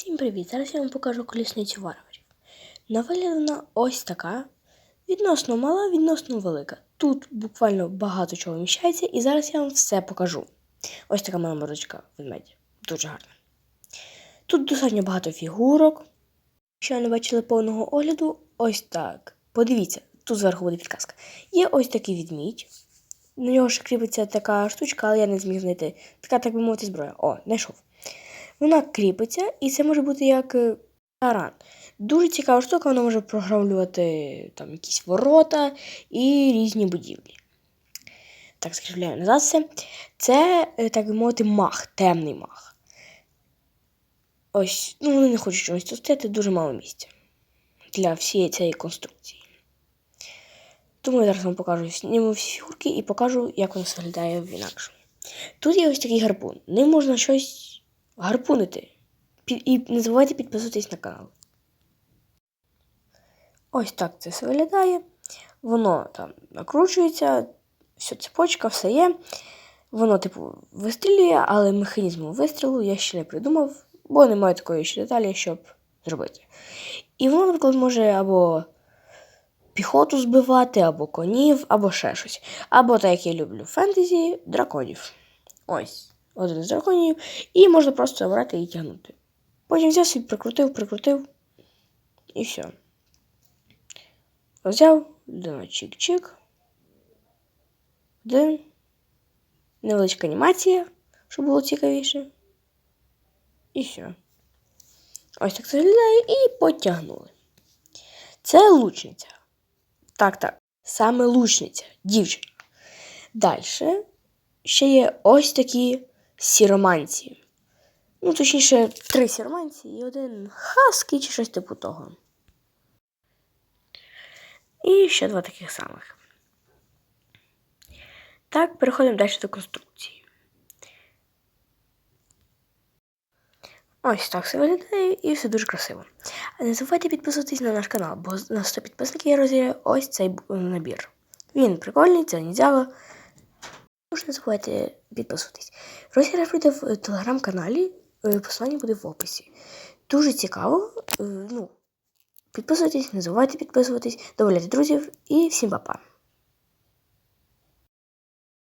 Всім привіт! Зараз я вам покажу колісницю варварів. На ось така. Відносно мала, відносно велика. Тут буквально багато чого вміщається, і зараз я вам все покажу. Ось така моя мордочка ведмедя. Дуже гарна. Тут достатньо багато фігурок. Якщо не бачили повного огляду, ось так. Подивіться, тут зверху буде підказка. Є ось такий відмідь. На нього ще кріпиться така штучка, але я не зміг знайти. Така, так би мовити, зброя. О, знайшов. Вона кріпиться, і це може бути як е, таран. Дуже цікава штука, вона може програмлювати там якісь ворота і різні будівлі. Так, скріпляю назад. Це, е, так би мовити, мах, темний мах. Ось, ну вони не хочуть чогось тут стояти, дуже мало місця для всієї цієї конструкції. Тому я зараз вам покажу зніму всі фігурки і покажу, як воно виглядає в інакше. Тут є ось такий гарпун. Ним можна щось гарпунити. І не забувайте підписуватись на канал. Ось так це все виглядає. Воно там накручується, все, цепочка, все є. Воно, типу, вистрілює, але механізму вистрілу я ще не придумав, бо немає такої ще деталі, щоб зробити. І воно, наприклад, може або піхоту збивати, або конів, або ще щось. Або так, як я люблю фентезі, драконів. Ось, один з драконів. І можна просто брати і тягнути. Потім взяв собі, прикрутив, прикрутив. І все. Взяв, людина чик-чик. Один. Невеличка анімація, щоб було цікавіше. І все. Ось так це виглядає і потягнули. Це лучниця. Так, так. Саме лучниця, дівчина. Далі ще є ось такі сіроманці. Ну, точніше, три сіроманці і один хаски чи щось типу того. І ще два таких самих. Так, переходимо далі до конструкції. Ось так все виглядає і все дуже красиво. А не забувайте підписуватись на наш канал, бо на 100 підписників я розіграю ось цей набір. Він прикольний, це ніндзяго. Також не забувайте підписуватись. Розіграш буде в телеграм-каналі, е, посилання буде в описі. Дуже цікаво. е, Ну, підписуйтесь, не забувайте підписуватись, добавляйте друзів і всім па-па.